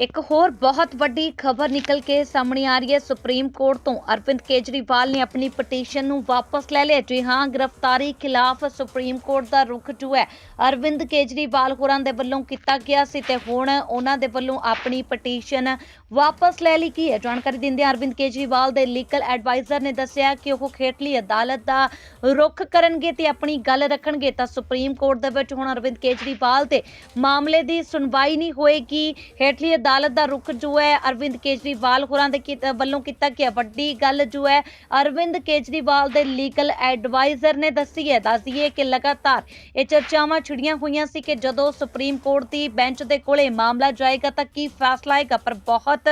ਇੱਕ ਹੋਰ ਬਹੁਤ ਵੱਡੀ ਖਬਰ ਨਿਕਲ ਕੇ ਸਾਹਮਣੇ ਆ ਰਹੀ ਹੈ। ਸੁਪਰੀਮ ਕੋਰਟ ਤੋਂ ਅਰਵਿੰਦ ਕੇਜਰੀਵਾਲ ਨੇ ਆਪਣੀ ਪਟੀਸ਼ਨ ਨੂੰ ਵਾਪਸ ਲੈ ਲਿਆ। ਜੀ ਹਾਂ, ਗ੍ਰਿਫਤਾਰੀ ਖਿਲਾਫ ਸੁਪਰੀਮ ਕੋਰਟ ਦਾ ਰੁਖ ਜੋ ਹੈ, ਅਰਵਿੰਦ ਕੇਜਰੀਵਾਲ ਹੋਰਾਂ ਦੇ ਵੱਲੋਂ ਕੀਤਾ ਗਿਆ ਸੀ ਤੇ ਹੁਣ ਉਹਨਾਂ ਦੇ ਵੱਲੋਂ ਆਪਣੀ ਪਟੀਸ਼ਨ ਵਾਪਸ ਲੈ ਲਈ ਕੀ ਹੈ। ਜਾਣਕਾਰੀ ਦਿੰਦੇ ਅਰਵਿੰਦ ਕੇਜਰੀਵਾਲ ਦੇ ਲੀਗਲ ਐਡਵਾਈਜ਼ਰ ਨੇ ਦੱਸਿਆ ਕਿ ਉਹ ਖੇਤਲੀ ਅਦਾਲਤ ਦਾ ਰੁਖ ਕਰਨਗੇ ਤੇ ਆਪਣੀ ਗੱਲ ਰੱਖਣਗੇ। ਤਾਂ ਸੁਪਰੀਮ ਕੋਰਟ ਦੇ ਵਿੱਚ ਹੁਣ ਅਰਵਿੰਦ ਕੇਜਰੀਵਾਲ ਤੇ ਮਾਮਲੇ ਦੀ ਸੁਣਵਾਈ ਨਹੀਂ ਹੋਏਗੀ। ਹੇਠਲੀ ਅਦਾਲਤ ਦਾ ਰੁਖ ਜੋ ਹੈ ਅਰਵਿੰਦ ਕੇਜਰੀਵਾਲ ਹੋਰਾਂ ਦੇ ਕੀਤਾ- ਵੱਲੋਂ ਕੀਤਾ ਗਿਆ। ਵੱਡੀ ਗੱਲ ਜੋ ਹੈ, ਅਰਵਿੰਦ ਕੇਜਰੀਵਾਲ ਦੇ ਲੀਗਲ ਐਡਵਾਈਜ਼ਰ ਨੇ ਦੱਸੀ ਹੈ। ਦੱਸਦੀਏ ਕਿ ਲਗਾਤਾਰ ਇਹ ਚਰਚਾਵਾਂ ਛਿੜੀਆਂ ਹੋਈਆਂ ਸੀ ਕਿ ਜਦੋਂ ਸੁਪਰੀਮ ਕੋਰਟ ਦੀ ਬੈਂਚ ਦੇ ਕੋਲੇ ਮਾਮਲਾ ਜਾਏਗਾ ਤਾਂ ਕੀ ਫੈਸਲਾ ਆਏਗਾ। ਪਰ ਬਹੁਤ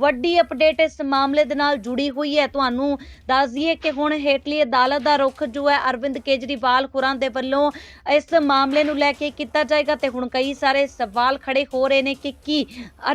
ਵੱਡੀ ਅਪਡੇਟ ਇਸ ਮਾਮਲੇ ਦੇ ਨਾਲ ਜੁੜੀ ਹੋਈ ਹੈ। ਤੁਹਾਨੂੰ ਦੱਸਦੀਏ ਕਿ ਹੁਣ ਹੇਠਲੀ ਅਦਾਲਤ ਦਾ ਰੁਖ ਜੋ ਹੈ, ਅਰਵਿੰਦ ਕੇਜਰੀਵਾਲ ਹੋਰਾਂ ਦੇ ਵੱਲੋਂ ਇਸ ਮਾਮਲੇ ਨੂੰ ਲੈ ਕੇ ਕੀਤਾ ਜਾਏਗਾ ਤੇ ਹੁਣ ਕਈ ਸਾਰੇ ਸਵਾਲ ਖੜੇ ਹੋ ਰਹੇ ਨੇ ਕਿ ਕੀ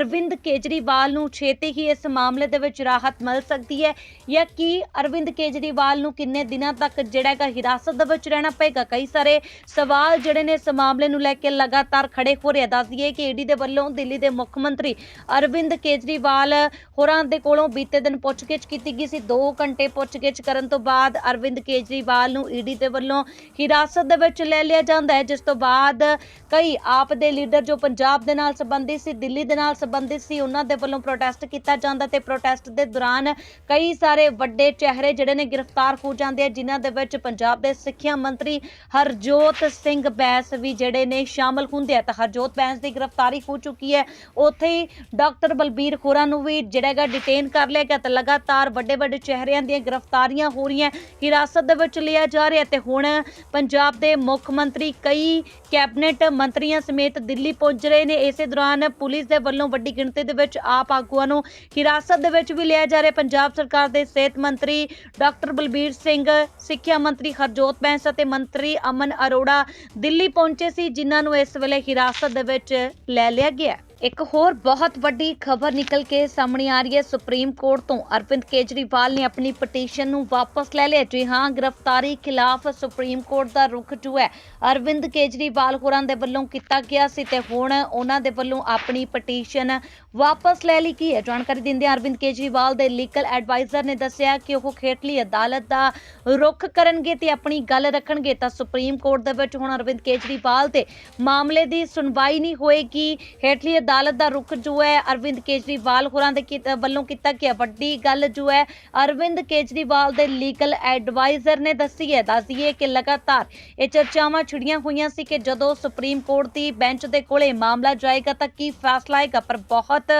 ਅਰਵਿੰਦ ਕੇਜਰੀਵਾਲ ਨੂੰ ਛੇਤੀ ਹੀ ਇਸ ਮਾਮਲੇ ਦੇ ਵਿੱਚ ਰਾਹਤ ਮਿਲ ਸਕਦੀ ਹੈ ਜਾਂ ਕੀ ਅਰਵਿੰਦ ਕੇਜਰੀਵਾਲ ਨੂੰ ਕਿੰਨੇ ਦਿਨਾਂ ਤੱਕ ਜਿਹੜਾ ਹੈਗਾ ਹਿਰਾਸਤ ਦੇ ਵਿੱਚ ਰਹਿਣਾ ਪਏਗਾ? ਕਈ ਸਾਰੇ ਸਵਾਲ ਜਿਹੜੇ ਨੇ ਇਸ ਮਾਮਲੇ ਨੂੰ ਲੈ ਕੇ ਲਗਾਤਾਰ ਖੜੇ ਹੋ ਰਹੇ ਆ। ਦੱਸ ਦਈਏ ਕਿ ਈਡੀ ਦੇ ਵੱਲੋਂ ਦਿੱਲੀ ਦੇ ਮੁੱਖ ਮੰਤਰੀ ਅਰਵਿੰਦ ਕੇਜਰੀਵਾਲ ਹੋਰਾਂ ਦੇ ਕੋਲੋਂ ਬੀਤੇ ਦਿਨ ਪੁੱਛਗਿੱਛ ਕੀਤੀ ਗਈ ਸੀ। 2 ਘੰਟੇ ਪੁੱਛਗਿੱਛ ਕਰਨ ਤੋਂ ਬਾਅਦ ਅਰਵਿੰਦ ਕੇਜਰੀਵਾਲ ਨੂੰ ਈਡੀ ਦੇ ਵੱਲੋਂ ਹਿਰਾਸਤ ਦੇ ਵਿੱਚ ਲੈ ਲਿਆ ਜਾਂਦਾ ਹੈ। ਜਿਸ ਤੋਂ ਬਾਅਦ ਕਈ ਆਪ ਦੇ ਲੀਡਰ ਜੋ ਪੰਜਾਬ ਦੇ ਨਾਲ ਸੰਬੰਧਿਤ ਸੀ, ਦਿੱਲੀ ਦੇ ਨਾਲ ਸੰਬੰਧਿਤ ਸੀ, ਉਹਨਾਂ ਦੇ ਵੱਲੋਂ ਪ੍ਰੋਟੈਸਟ ਕੀਤਾ ਜਾਂਦਾ ਤੇ ਪ੍ਰੋਟੈਸਟ ਦੇ ਦੌਰਾਨ ਕਈ ਸਾਰੇ ਵੱਡੇ ਚਿਹਰੇ ਜਿਹੜੇ ਨੇ ਗ੍ਰਿਫਤਾਰ ਹੋ ਜਾਂਦੇ ਆ, ਜਿਨ੍ਹਾਂ ਦੇ ਵਿੱਚ ਪੰਜਾਬ ਦੇ ਸਿੱਖਿਆ ਮੰਤਰੀ ਹਰਜੋਤ ਸਿੰਘ ਬੈਂਸ ਵੀ ਜਿਹੜੇ ਨੇ ਸ਼ਾਮਲ ਹੁੰਦੇ ਆ। ਤਾਂ ਹਰਜੋਤ ਬੈਂਸ ਦੀ ਗ੍ਰਿਫਤਾਰੀ ਹੋ ਚੁੱਕੀ ਹੈ। ਉੱਥੇ ਹੀ ਡਾਕਟਰ ਬਲਬੀਰ ਖੋਰਾ ਨੂੰ ਵੀ ਜਿਹੜਾ ਹੈਗਾ ਡਿਟੇਨ ਕਰ ਲਿਆ ਗਿਆ ਤਾਂ ਲਗਾਤਾਰ ਵੱਡੇ ਵੱਡੇ ਚਿਹਰਿਆਂ ਦੀਆਂ ਗ੍ਰਿਫਤਾਰੀਆਂ ਹੋ ਰਹੀਆਂ ਹਿਰਾਸਤ ਦੇ ਵਿੱਚ ਲਿਆ ਜਾ ਰਿਹਾ ਤੇ ਹੁਣ ਪੰਜਾਬ ਦੇ ਮੁੱਖ ਮੰਤਰੀ ਕਈ ਕੈਬਨਿਟ ਮੰਤਰੀਆਂ ਸਮੇਤ ਦਿੱਲੀ ਪਹੁੰਚ ਰਹੇ ਨੇ। ਇਸੇ ਦੌਰਾਨ ਪੁਲਿਸ ਦੇ ਵੱਲੋਂ ਵੱਡੀ ਗਿਣਤੀ ਦੇ ਵਿੱਚ ਆਪ ਆਗੂਆਂ ਨੂੰ ਹਿਰਾਸਤ ਦੇ ਵਿੱਚ ਵੀ ਲਿਆ ਜਾ ਰਿਹਾ। ਪੰਜਾਬ ਸਰਕਾਰ ਦੇ ਸਿਹਤ ਮੰਤਰੀ ਡਾਕਟਰ ਬਲਬੀਰ ਸਿੰਘ, ਸਿੱਖਿਆ ਮੰਤਰੀ ਹਰਜੋਤ ਬੈਂਸ ਅਤੇ ਮੰਤਰੀ ਅਮਨ ਅਰੋੜਾ ਦਿੱਲੀ ਪਹੁੰਚੇ ਸੀ, ਜਿਨ੍ਹਾਂ ਨੂੰ ਇਸ ਵੇਲੇ ਹਿਰਾਸਤ ਦੇ ਵਿੱਚ ਲੈ ਲਿਆ ਗਿਆ ਇੱਕ ਹੋਰ ਬਹੁਤ ਵੱਡੀ ਖਬਰ ਨਿਕਲ ਕੇ ਸਾਹਮਣੇ ਆ ਰਹੀ ਹੈ। ਸੁਪਰੀਮ ਕੋਰਟ ਤੋਂ ਅਰਵਿੰਦ ਕੇਜਰੀਵਾਲ ਨੇ ਆਪਣੀ ਪਟੀਸ਼ਨ ਨੂੰ ਵਾਪਸ ਲੈ ਲਿਆ। ਜੀ ਹਾਂ, ਗ੍ਰਿਫਤਾਰੀ ਖਿਲਾਫ ਸੁਪਰੀਮ ਕੋਰਟ ਦਾ ਰੁਖ ਜੋ ਹੈ, ਅਰਵਿੰਦ ਕੇਜਰੀਵਾਲ ਹੋਰਾਂ ਦੇ ਵੱਲੋਂ ਕੀਤਾ ਗਿਆ ਸੀ ਤੇ ਹੁਣ ਉਹਨਾਂ ਦੇ ਵੱਲੋਂ ਆਪਣੀ ਪਟੀਸ਼ਨ ਵਾਪਸ ਲੈ ਲਈ ਗਈ ਹੈ। ਜਾਣਕਾਰੀ ਦਿੰਦੇ ਅਰਵਿੰਦ ਕੇਜਰੀਵਾਲ ਦੇ ਲੀਗਲ ਐਡਵਾਈਜ਼ਰ ਨੇ ਦੱਸਿਆ ਕਿ ਉਹ ਖੇਤਲੀ ਅਦਾਲਤ ਦਾ ਰੁਖ ਕਰਨਗੇ ਤੇ ਆਪਣੀ ਗੱਲ ਰੱਖਣਗੇ। ਤਾਂ ਸੁਪਰੀਮ ਕੋਰਟ ਦੇ ਵਿੱਚ ਹੁਣ ਅਰਵਿੰਦ ਕੇਜਰੀਵਾਲ ਤੇ ਮਾਮਲੇ ਦੀ ਸੁਣਵਾਈ ਨਹੀਂ ਹੋਏਗੀ। ਹੇਠਲੀ ਅਦਾਲਤ ਦਾ ਰੁਖ ਜੋ ਹੈ ਅਰਵਿੰਦ ਕੇਜਰੀਵਾਲ ਹੋਰਾਂ ਦੇ ਵੱਲੋਂ ਕੀਤਾ ਗਿਆ। ਵੱਡੀ ਗੱਲ ਜੋ ਹੈ, ਅਰਵਿੰਦ ਕੇਜਰੀਵਾਲ ਦੇ ਲੀਗਲ ਐਡਵਾਈਜ਼ਰ ਨੇ ਦੱਸੀ ਹੈ। ਦੱਸਦੀਏ ਕਿ ਲਗਾਤਾਰ ਇਹ ਚਰਚਾਵਾਂ ਛਿੜੀਆਂ ਹੋਈਆਂ ਸੀ ਕਿ ਜਦੋਂ ਸੁਪਰੀਮ ਕੋਰਟ ਦੀ ਬੈਂਚ ਦੇ ਕੋਲੇ ਮਾਮਲਾ ਜਾਏਗਾ ਤਾਂ ਕੀ ਫੈਸਲਾ ਆਏਗਾ? ਪਰ ਬਹੁਤ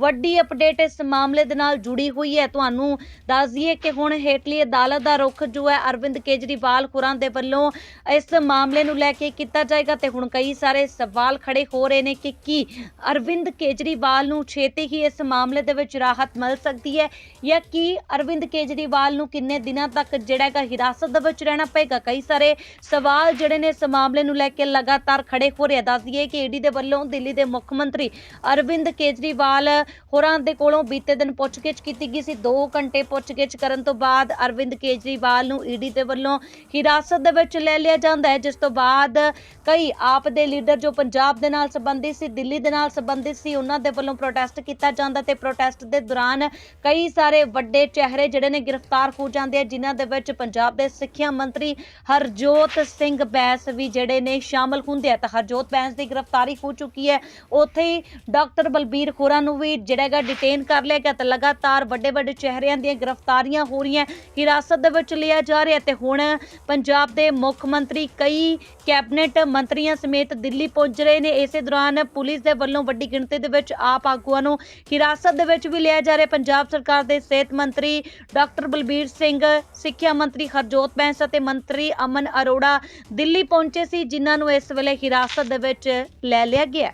ਵੱਡੀ ਅਪਡੇਟ ਇਸ ਮਾਮਲੇ ਦੇ ਨਾਲ ਜੁੜੀ ਹੋਈ ਹੈ। ਤੁਹਾਨੂੰ ਦੱਸ ਦਈਏ ਕਿ ਹੁਣ ਹੇਠਲੀ ਅਦਾਲਤ ਦਾ ਰੁਖ ਜੋ ਹੈ, ਅਰਵਿੰਦ ਕੇਜਰੀਵਾਲ ਹੋਰਾਂ ਦੇ ਵੱਲੋਂ ਇਸ ਮਾਮਲੇ ਨੂੰ ਲੈ ਕੇ ਕੀਤਾ ਜਾਏਗਾ ਤੇ ਹੁਣ ਕਈ ਸਾਰੇ ਸਵਾਲ ਖੜੇ ਹੋ ਰਹੇ ਨੇ ਕਿ ਕੀ ਅਰਵਿੰਦ ਕੇਜਰੀਵਾਲ ਨੂੰ ਛੇਤੀ ਹੀ ਇਸ ਮਾਮਲੇ ਦੇ ਵਿੱਚ ਰਾਹਤ ਮਿਲ ਸਕਦੀ ਹੈ ਜਾਂ ਕੀ? ਅਰਵਿੰਦ ਕੇਜਰੀਵਾਲ ਨੂੰ ਕਿੰਨੇ ਦਿਨਾਂ ਤੱਕ ਜਿਹੜਾ ਹੈਗਾ ਹਿਰਾਸਤ ਦੇ ਵਿੱਚ ਰਹਿਣਾ ਪਏਗਾ? ਕਈ ਸਾਰੇ ਸਵਾਲ ਜਿਹੜੇ ਨੇ ਇਸ ਮਾਮਲੇ ਨੂੰ ਲੈ ਕੇ ਲਗਾਤਾਰ ਖੜੇ ਹੋ ਰਹੇ ਆ। ਦੱਸ ਦਈਏ ਕਿ ਈਡੀ ਦੇ ਵੱਲੋਂ ਦਿੱਲੀ ਦੇ ਮੁੱਖ ਮੰਤਰੀ ਅਰਵਿੰਦ ਕੇਜਰੀਵਾਲ ਹੋਰਾਂ ਦੇ ਕੋਲੋਂ ਬੀਤੇ ਦਿਨ ਪੁੱਛਗਿੱਛ ਕੀਤੀ ਗਈ ਸੀ। 2 ਘੰਟੇ ਪੁੱਛਗਿੱਛ ਕਰਨ ਤੋਂ ਬਾਅਦ ਅਰਵਿੰਦ ਕੇਜਰੀਵਾਲ ਨੂੰ ਈਡੀ ਦੇ ਵੱਲੋਂ ਹਿਰਾਸਤ ਦੇ ਵਿੱਚ ਲੈ ਲਿਆ ਜਾਂਦਾ ਹੈ। ਜਿਸ ਤੋਂ ਬਾਅਦ ਕਈ ਆਪ ਦੇ ਲੀਡਰ ਜੋ ਪੰਜਾਬ ਦੇ ਨਾਲ ਸੰਬੰਧਿਤ ਸੀ, ਦਿੱਲੀ ਦੇ ਨਾਲ ਸੰਬੰਧਿਤ ਸੀ, ਉਹਨਾਂ ਦੇ ਵੱਲੋਂ ਪ੍ਰੋਟੈਸਟ ਕੀਤਾ ਜਾਂਦਾ ਤੇ ਪ੍ਰੋਟੈਸਟ ਦੇ ਦੌਰਾਨ ਕਈ ਸਾਰੇ ਵੱਡੇ ਚਿਹਰੇ ਜਿਹੜੇ ਨੇ ਗ੍ਰਿਫਤਾਰ ਹੋ ਜਾਂਦੇ ਆ, ਜਿਨ੍ਹਾਂ ਦੇ ਵਿੱਚ ਪੰਜਾਬ ਦੇ ਸਿੱਖਿਆ ਮੰਤਰੀ ਹਰਜੋਤ ਸਿੰਘ ਬੈਂਸ ਵੀ ਜਿਹੜੇ ਨੇ ਸ਼ਾਮਲ ਹੁੰਦੇ ਆ। ਤਾਂ ਹਰਜੋਤ ਬੈਂਸ ਦੀ ਗ੍ਰਿਫਤਾਰੀ ਹੋ ਚੁੱਕੀ ਹੈ। ਉੱਥੇ ਹੀ ਡਾਕਟਰ ਬਲਬੀਰ ਖੋਰਾ ਨੂੰ ਵੀ ਜਿਹੜਾ ਹੈਗਾ ਡਿਟੇਨ ਕਰ ਲਿਆ ਗਿਆ ਤਾਂ ਲਗਾਤਾਰ ਵੱਡੇ ਵੱਡੇ ਚਿਹਰਿਆਂ ਦੀਆਂ ਗ੍ਰਿਫਤਾਰੀਆਂ ਹੋ ਰਹੀਆਂ ਹਿਰਾਸਤ ਦੇ ਵਿੱਚ ਲਿਆ ਜਾ ਰਿਹਾ ਤੇ ਹੁਣ ਪੰਜਾਬ ਦੇ ਮੁੱਖ ਮੰਤਰੀ ਕਈ ਕੈਬਨਿਟ ਮੰਤਰੀਆਂ ਸਮੇਤ ਦਿੱਲੀ ਪਹੁੰਚ ਰਹੇ ਨੇ। ਇਸੇ ਦੌਰਾਨ ਪੁਲਿਸ ਦੇ ਵੱਲੋਂ ਵੱਡੀ ਗਿਣਤੀ ਦੇ ਵਿੱਚ ਆਪ ਆਗੂਆਂ ਨੂੰ ਹਿਰਾਸਤ ਦੇ ਵਿੱਚ ਵੀ ਲਿਆ ਜਾ ਰਿਹਾ। ਪੰਜਾਬ ਸਰਕਾਰ ਦੇ ਸਿਹਤ ਮੰਤਰੀ ਡਾਕਟਰ ਬਲਬੀਰ ਸਿੰਘ, ਸਿੱਖਿਆ ਮੰਤਰੀ ਹਰਜੋਤ ਬੈਂਸ ਅਤੇ ਮੰਤਰੀ ਅਮਨ ਅਰੋੜਾ ਦਿੱਲੀ ਪਹੁੰਚੇ ਸੀ, ਜਿਨ੍ਹਾਂ ਨੂੰ ਇਸ ਵੇਲੇ ਹਿਰਾਸਤ ਦੇ ਵਿੱਚ ਲੈ ਲਿਆ ਗਿਆ